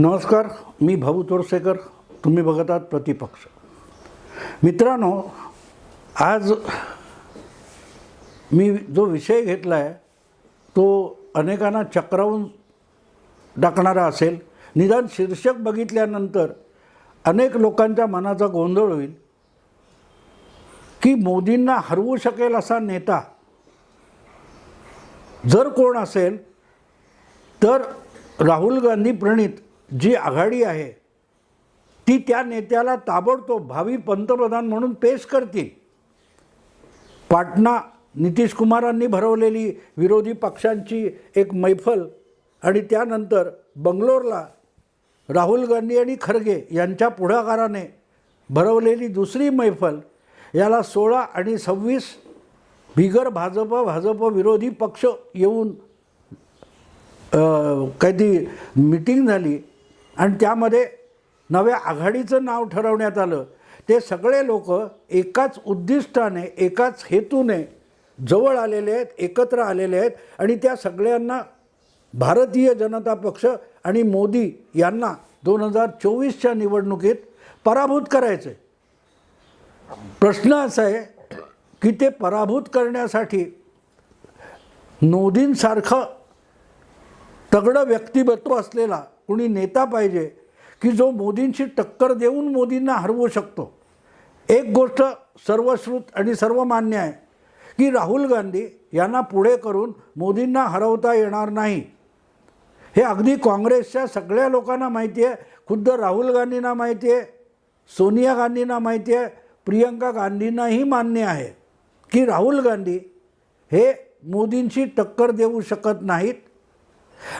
नमस्कार मी भाऊ तोरसेकर. तुम्ही बघत आहात प्रतिपक्ष. मित्रांनो आज मी जो विषय घेतला आहे तो अनेकांना चक्रावून टाकणारा असेल. निदान शीर्षक बघितल्यानंतर अनेक लोकांच्या मनाचा गोंधळ होईल. की मोदींना हरवू शकेल असा नेता जर कोण असेल तर राहुल गांधी प्रणित जी आघाडी आहे ती त्या नेत्याला ताबडतोब भावी पंतप्रधान म्हणून पेश करतील. पाटणा नितीश कुमारांनी भरवलेली विरोधी पक्षांची एक मैफल आणि त्यानंतर बंगलोरला राहुल गांधी आणि खरगे यांच्या पुढाकाराने भरवलेली दुसरी मैफल याला सोळा आणि सव्वीस बिगर भाजप भाजप विरोधी पक्ष येऊन काही ती मिटिंग झाली. आणि त्यामध्ये नव्या आघाडीचं नाव ठरवण्यात आलं. ते सगळे लोक एकाच उद्दिष्टाने एकाच हेतूने जवळ आलेले आहेत एकत्र आलेले आहेत आणि त्या सगळ्यांना भारतीय जनता पक्ष आणि मोदी यांना दोन हजार चोवीसच्या निवडणुकीत पराभूत करायचं आहे प्रश्न असा आहे की ते पराभूत करण्यासाठी मोदींसारखं तगडं व्यक्तिमत्व असलेला कुणी नेता पाहिजे की जो मोदींची टक्कर देऊन मोदींना हरवू शकतो. एक गोष्ट सर्वश्रुत आणि सर्वमान्य आहे की राहुल गांधी यांना पुढे करून मोदींना हरवता येणार नाही. हे अगदी काँग्रेसच्या सगळ्या लोकांना माहिती आहे. खुद्द राहुल गांधींना माहिती आहे. सोनिया गांधींना माहिती आहे. प्रियंका गांधींनाही मान्य आहे की राहुल गांधी हे मोदींची टक्कर देऊ शकत नाहीत.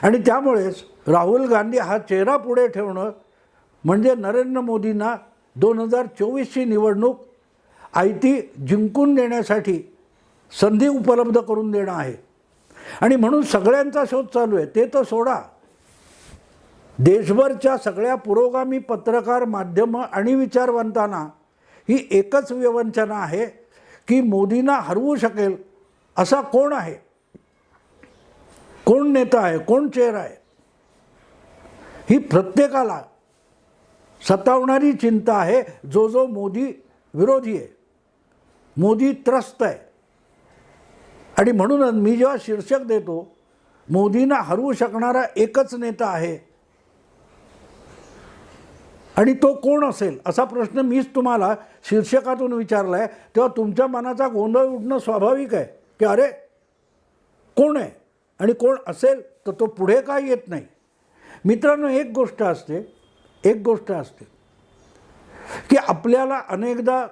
आणि त्यामुळेच राहुल गांधी हा चेहरा पुढे ठेवणं म्हणजे नरेंद्र मोदींना दोन हजार चोवीसची निवडणूक आयती जिंकून देण्यासाठी संधी उपलब्ध करून देणं आहे. आणि म्हणून सगळ्यांचा शोध चालू आहे. ते तर सोडा. देशभरच्या सगळ्या पुरोगामी पत्रकार माध्यमं आणि विचारवंतांना ही एकच विवंचना आहे की मोदींना हरवू शकेल असा कोण आहे? कोण नेता आहे कोण चेहरा आहे? ही प्रत्येकाला सतावणारी चिंता आहे. जो जो मोदी विरोधी आहे मोदी त्रस्त आहे. आणि म्हणूनच मी जेव्हा शीर्षक देतो मोदींना हरवू शकणारा एकच नेता आहे. आणि तो कोण असेल असा प्रश्न मीच तुम्हाला शीर्षकातून विचारला आहे तेव्हा तुमच्या मनाचा गोंधळ उठणं स्वाभाविक आहे. की अरे कोण आहे? आणि कोण असेल तर तो पुढे काय येत नाही. मित्रांनो एक गोष्ट असते एक गोष्ट असते की आपल्याला अनेकदा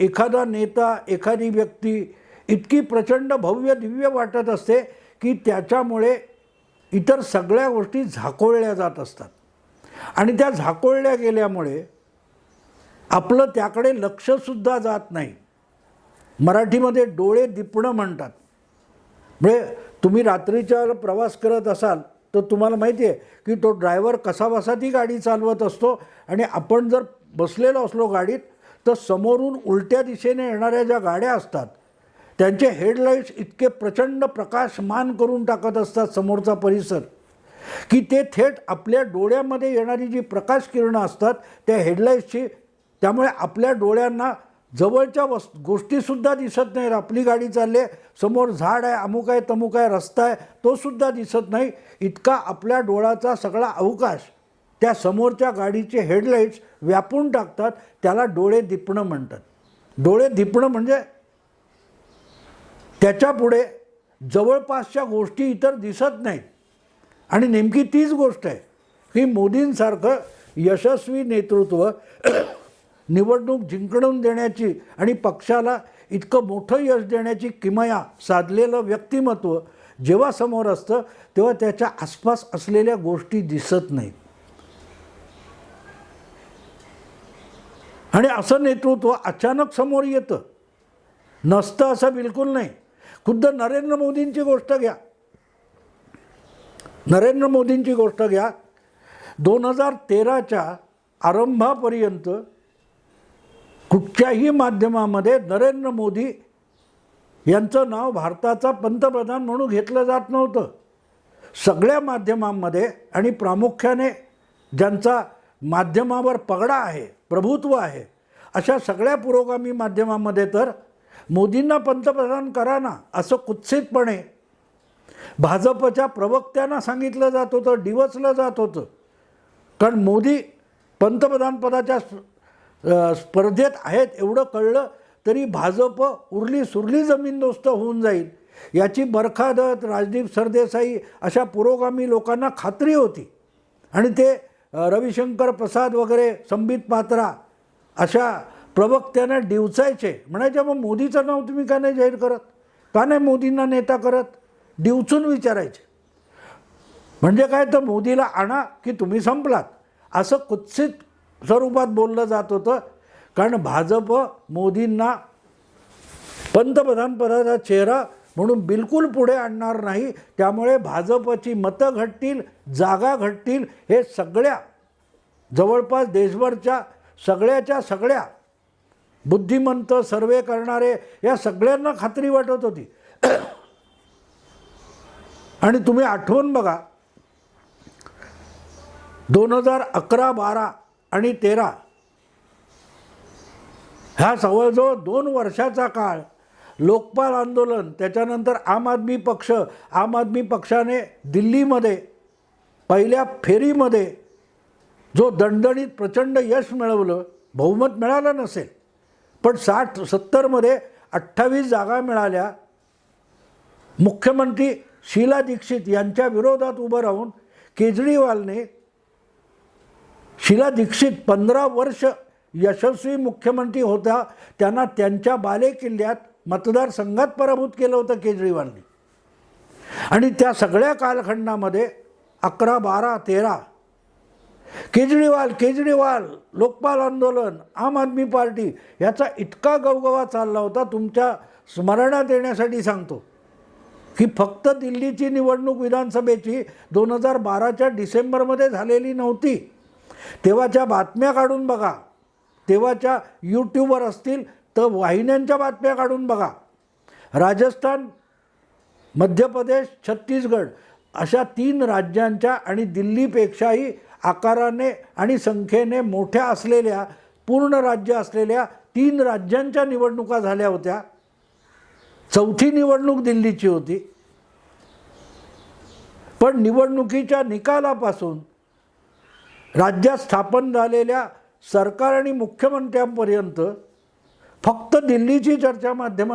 एखादा नेता एखादी व्यक्ती इतकी प्रचंड भव्य दिव्य वाटत असते की त्याच्यामुळे इतर सगळ्या गोष्टी झाकोळल्या जात असतात. आणि त्या झाकोळल्या गेल्यामुळे आपलं त्याकडे लक्षसुद्धा जात नाही. मराठीमध्ये डोळे दिपणं म्हणतात. म्हणजे तुम्ही रात्रीच्या प्रवास करत असाल तर तुम्हाला माहिती आहे की तो ड्रायव्हर कसाबसा ती गाडी चालवत असतो आणि आपण जर बसलेलो असलो गाडीत तर समोरून उलट्या दिशेने येणाऱ्या ज्या गाड्या असतात त्यांचे हेडलाईट्स इतके प्रचंड प्रकाशमान करून टाकत असतात समोरचा परिसर की ते थेट आपल्या डोळ्यामध्ये येणारी जी प्रकाश किरणं असतात त्या हेडलाईट्सची त्यामुळे आपल्या डोळ्यांना जवळच्या वस् गोष्टीसुद्धा दिसत नाही आपली गाडी चालली आहे. समोर झाड आहे अमुक आहे तमुक आहे रस्ता आहे. तोसुद्धा दिसत नाही. इतका आपल्या डोळ्याचा सगळा अवकाश. त्या समोरच्या गाडीचे हेडलाईट्स व्यापून टाकतात. त्याला डोळे दिपणं म्हणतात. डोळे दिपणं म्हणजे त्याच्यापुढे जवळपासच्या गोष्टी इतर दिसत नाहीत. आणि नेमकी तीच गोष्ट आहे की मोदींसारखं यशस्वी नेतृत्व निवडणूक जिंकणून देण्याची आणि पक्षाला इतकं मोठं यश देण्याची किमया साधलेलं व्यक्तिमत्व जेव्हा समोर असतं तेव्हा त्याच्या आसपास असलेल्या गोष्टी दिसत नाहीत. आणि असं नेतृत्व अचानक समोर येतं. नसतं असं बिलकुल नाही. खुद्द नरेंद्र मोदींची गोष्ट घ्या. नरेंद्र मोदींची गोष्ट घ्या. दोन हजार तेराच्या आरंभापर्यंत कुठच्याही माध्यमामध्ये नरेंद्र मोदी यांचं नाव भारताचा पंतप्रधान म्हणून घेतलं जात नव्हतं. सगळ्या माध्यमांमध्ये आणि प्रामुख्याने ज्यांचा माध्यमावर पगडा आहे प्रभुत्व आहे अशा सगळ्या पुरोगामी माध्यमामध्ये तर मोदींना पंतप्रधान करा ना असं कुत्सितपणे भाजपच्या प्रवक्त्यांना सांगितलं जात होतं डिवचलं जात होतं. कारण मोदी पंतप्रधानपदाच्या स्पर्धेत आहेत एवढं कळलं तरी भाजप उरली सुरली जमीनदोस्त होऊन जाईल. याची बरखादत राजदीप सरदेसाई अशा पुरोगामी लोकांना खात्री होती. आणि ते रविशंकर प्रसाद वगैरे संबित पात्रा अशा प्रवक्त्यांना डिवचायचे. म्हणायचे मग मोदीचं नाव तुम्ही का नाही जाहीर करत? का नाही मोदींना नेता करत? डिवचून विचारायचे. म्हणजे काय तर मोदीला आणा की तुम्ही संपलात. असं कुत्सित स्वरूपात बोललं जात होतं. कारण भाजप मोदींना पंतप्रधानपदाचा चेहरा म्हणून बिलकुल पुढे आणणार नाही. त्यामुळे भाजपची मतं घटतील जागा घटतील हे सगळ्या जवळपास देशभरच्या सगळ्याच्या सगळ्या बुद्धिमंत सर्वे करणारे या सगळ्यांना खात्री वाटत होती. आणि तुम्ही आठवून बघा दोन हजार अकरा बारा आणि तेरा. ह्या जवळजवळ दोन वर्षाचा काळ लोकपाल आंदोलन त्याच्यानंतर आम आदमी पक्ष आम आदमी पक्षाने दिल्लीमध्ये पहिल्या फेरीमध्ये जो दणदणीत प्रचंड यश मिळवलं बहुमत मिळालं नसेल पण साठ सत्तरमध्ये अठ्ठावीस जागा मिळाल्या. मुख्यमंत्री शीला दीक्षित यांच्या विरोधात उभं राहून केजरीवालने शीला दीक्षित पंधरा वर्ष यशस्वी मुख्यमंत्री होता. त्यांना त्यांच्या बालेकिल्ल्यात मतदारसंघात पराभूत केलं होतं केजरीवालने. आणि त्या सगळ्या कालखंडामध्ये अकरा बारा तेरा केजरीवाल केजरीवाल लोकपाल आंदोलन आम आदमी पार्टी याचा इतका गवगवा चालला होता तुमच्या स्मरणात येण्यासाठी सांगतो. की फक्त दिल्लीची निवडणूक विधानसभेची दोन हजार बाराच्या डिसेंबरमध्ये झालेली नव्हती. तेव्हाच्या बातम्या काढून बघा तेव्हाच्या यूट्यूबवर असतील तर वाहिन्यांच्या बातम्या काढून बघा. राजस्थान मध्य प्रदेश छत्तीसगड अशा तीन राज्यांच्या आणि दिल्लीपेक्षाही आकाराने आणि संख्येने मोठ्या असलेल्या पूर्ण राज्य असलेल्या तीन राज्यांच्या निवडणुका झाल्या होत्या. चौथी निवडणूक दिल्लीची होती. पण निवडणुकीच्या निकालापासून राज्यात स्थापन झालेल्या सरकार आणि मुख्यमंत्र्यांपर्यंत फक्त दिल्लीची चर्चा माध्यमात